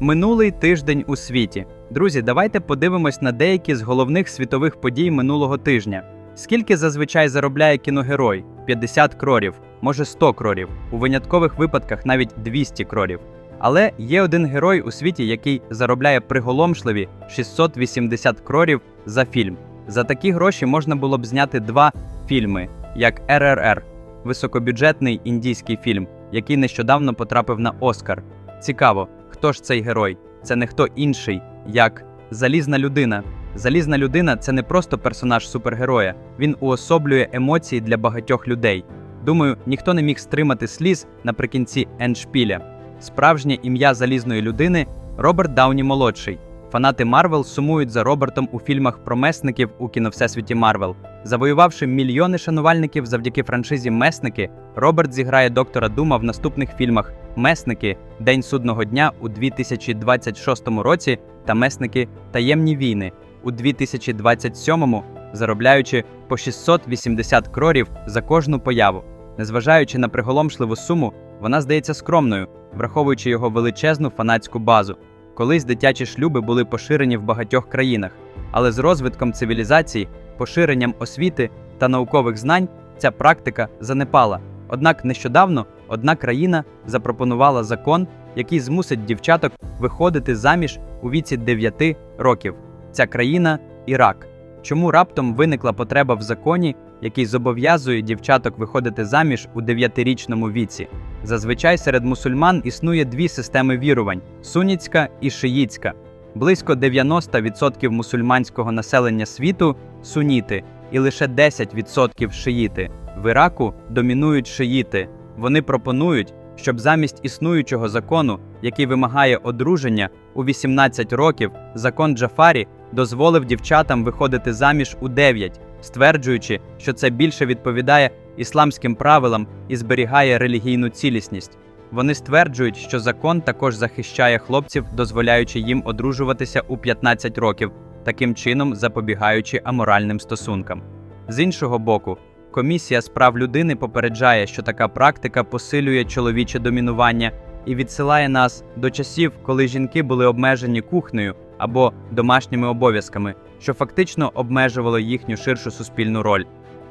Минулий тиждень у світі. Друзі, давайте подивимось на деякі з головних світових подій минулого тижня. Скільки зазвичай заробляє кіногерой? 50 крорів, може 100 крорів, у виняткових випадках навіть 200 крорів. Але є один герой у світі, який заробляє приголомшливі 680 крорів за фільм. За такі гроші можна було б зняти два фільми, як РРР, високобюджетний індійський фільм, який нещодавно потрапив на Оскар. Цікаво, хто ж цей герой? Це не хто інший, як залізна людина. Залізна людина це не просто персонаж супергероя, він уособлює емоції для багатьох людей. Думаю, ніхто не міг стримати сліз наприкінці ендшпіля. Справжнє ім'я залізної людини Роберт Дауні молодший. Фанати Марвел сумують за Робертом у фільмах про месників у кіновсесвіті Марвел. Завоювавши мільйони шанувальників завдяки франшизі Месники, Роберт зіграє доктора Дума в наступних фільмах Месники День судного дня у 2026 році та Месники Таємні війни у 2027, заробляючи по 680 крорів за кожну появу. Незважаючи на приголомшливу суму, вона здається скромною, враховуючи його величезну фанатську базу. Колись дитячі шлюби були поширені в багатьох країнах, але з розвитком цивілізації, поширенням освіти та наукових знань ця практика занепала. Однак нещодавно одна країна запропонувала закон, який змусить дівчаток виходити заміж у віці 9 років. Ця країна Ірак. Чому раптом виникла потреба в законі, який зобов'язує дівчаток виходити заміж у 9-річному віці? Зазвичай серед мусульман існує дві системи вірувань: суніцька і шиїцька. Близько 90% мусульманського населення світу суніти, і лише 10% шиїти. В Іраку домінують шиїти. Вони пропонують, щоб замість існуючого закону, який вимагає одруження у 18 років, закон Джафарі дозволив дівчатам виходити заміж у 9, стверджуючи, що це більше відповідає ісламським правилам і зберігає релігійну цілісність. Вони стверджують, що закон також захищає хлопців, дозволяючи їм одружуватися у 15 років, таким чином запобігаючи аморальним стосункам. З іншого боку, комісія з прав людини попереджає, що така практика посилює чоловіче домінування і відсилає нас до часів, коли жінки були обмежені кухнею або домашніми обов'язками, що фактично обмежувало їхню ширшу суспільну роль.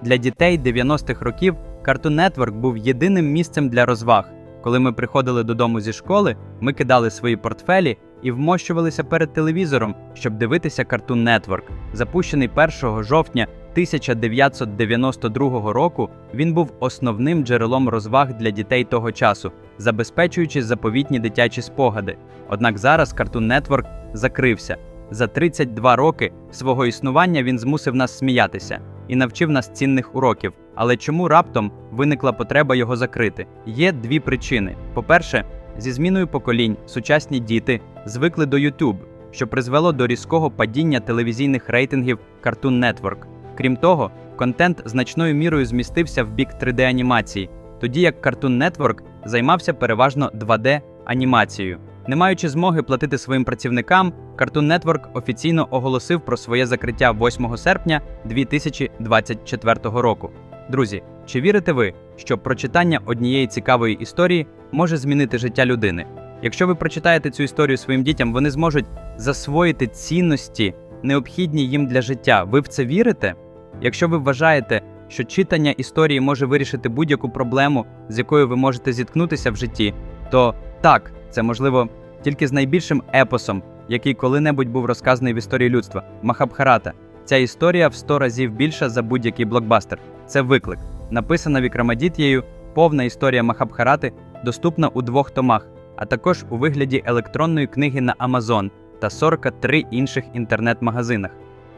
Для дітей 90-х років Cartoon Network був єдиним місцем для розваг. Коли ми приходили додому зі школи, ми кидали свої портфелі і вмощувалися перед телевізором, щоб дивитися Cartoon Network. Запущений 1 жовтня 1992 року, він був основним джерелом розваг для дітей того часу, забезпечуючи заповітні дитячі спогади. Однак зараз Cartoon Network закрився. За 32 роки свого існування він змусив нас сміятися і навчив нас цінних уроків. Але чому раптом виникла потреба його закрити? Є дві причини: по-перше, зі зміною поколінь сучасні діти звикли до YouTube, що призвело до різкого падіння телевізійних рейтингів Cartoon Network. Крім того, контент значною мірою змістився в бік 3D-анімації, тоді як Cartoon Network займався переважно 2D-анімацією. Не маючи змоги платити своїм працівникам, Cartoon Network офіційно оголосив про своє закриття 8 серпня 2024 року. Друзі, чи вірите ви, що прочитання однієї цікавої історії може змінити життя людини? Якщо ви прочитаєте цю історію своїм дітям, вони зможуть засвоїти цінності, необхідні їм для життя. Ви в це вірите? Якщо ви вважаєте, що читання історії може вирішити будь-яку проблему, з якою ви можете зіткнутися в житті, то так, це можливо тільки з найбільшим епосом, який коли-небудь був розказаний в історії людства Махабхарата. Ця історія в 100 разів більша за будь-який блокбастер. Це виклик. Написана Вікрамадітєю, повна історія Махабхарати доступна у двох томах, а також у вигляді електронної книги на Amazon та 43 інших інтернет-магазинах.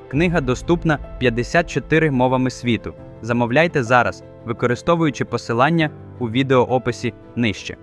Книга доступна 54 мовами світу. Замовляйте зараз, використовуючи посилання у відеоописі нижче.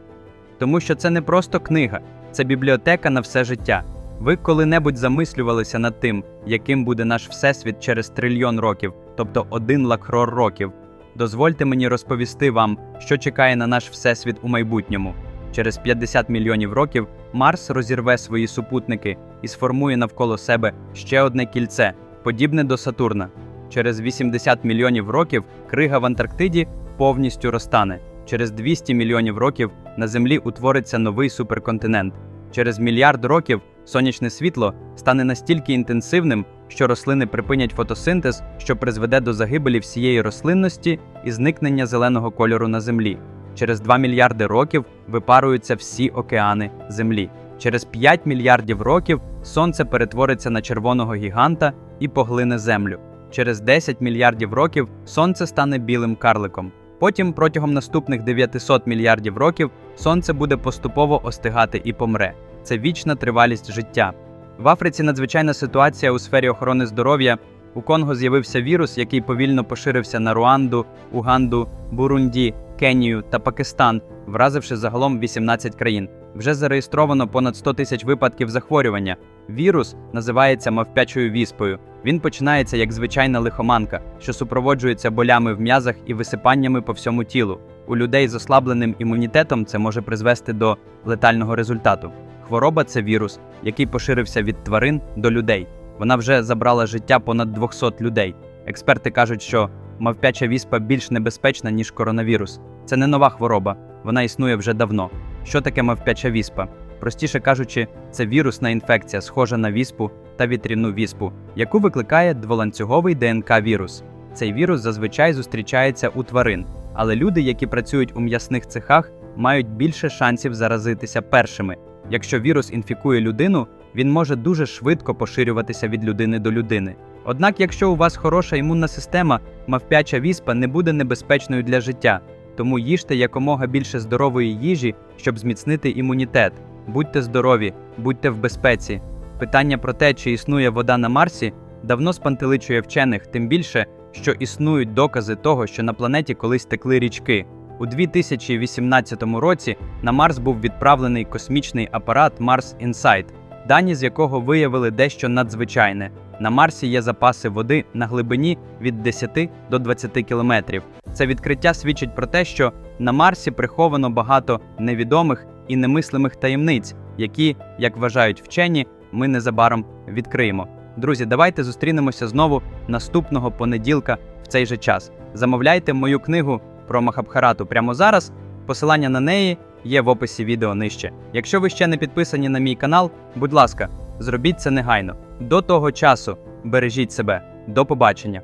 Тому що це не просто книга, це бібліотека на все життя. Ви коли-небудь замислювалися над тим, яким буде наш всесвіт через трильйон років, тобто один лакрор років. Дозвольте мені розповісти вам, що чекає на наш всесвіт у майбутньому. Через 50 мільйонів років Марс розірве свої супутники і сформує навколо себе ще одне кільце, подібне до Сатурна. Через 80 мільйонів років крига в Антарктиді повністю розтане. Через 200 мільйонів років на Землі утвориться новий суперконтинент. Через мільярд років сонячне світло стане настільки інтенсивним, що рослини припинять фотосинтез, що призведе до загибелі всієї рослинності і зникнення зеленого кольору на землі. Через 2 мільярди років випаруються всі океани Землі. Через 5 мільярдів років сонце перетвориться на червоного гіганта і поглине землю. Через 10 мільярдів років сонце стане білим карликом. Потім, протягом наступних 900 мільярдів років, сонце буде поступово остигати і помре. Це вічна тривалість життя. В Африці надзвичайна ситуація у сфері охорони здоров'я. У Конго з'явився вірус, який повільно поширився на Руанду, Уганду, Бурунді, Кенію та Пакистан, вразивши загалом 18 країн. Вже зареєстровано понад 100 тисяч випадків захворювання. Вірус називається мавпячою віспою. Він починається як звичайна лихоманка, що супроводжується болями в м'язах і висипаннями по всьому тілу. У людей з ослабленим імунітетом це може призвести до летального результату. Хвороба це вірус, який поширився від тварин до людей. Вона вже забрала життя понад 200 людей. Експерти кажуть, що мавпяча віспа більш небезпечна, ніж коронавірус. Це не нова хвороба, вона існує вже давно. Що таке мавпяча віспа? Простіше кажучи, це вірусна інфекція, схожа на віспу та вітряну віспу, яку викликає дволанцюговий ДНК-вірус. Цей вірус зазвичай зустрічається у тварин, але люди, які працюють у м'ясних цехах, мають більше шансів заразитися першими. Якщо вірус інфікує людину, він може дуже швидко поширюватися від людини до людини. Однак, якщо у вас хороша імунна система, мавпяча віспа не буде небезпечною для життя, тому їжте якомога більше здорової їжі, щоб зміцнити імунітет. Будьте здорові, будьте в безпеці. Питання про те, чи існує вода на Марсі, давно спантеличує вчених, тим більше, що існують докази того, що на планеті колись текли річки. У 2018 році на Марс був відправлений космічний апарат Mars Insight, дані з якого виявили дещо надзвичайне. На Марсі є запаси води на глибині від 10 до 20 кілометрів. Це відкриття свідчить про те, що на Марсі приховано багато невідомих і немислимих таємниць, які, як вважають вчені, ми незабаром відкриємо. Друзі, давайте зустрінемося знову наступного понеділка в цей же час. Замовляйте мою книгу про Махабхарату прямо зараз. Посилання на неї є в описі відео нижче. Якщо ви ще не підписані на мій канал, будь ласка, зробіть це негайно. До того часу бережіть себе. До побачення!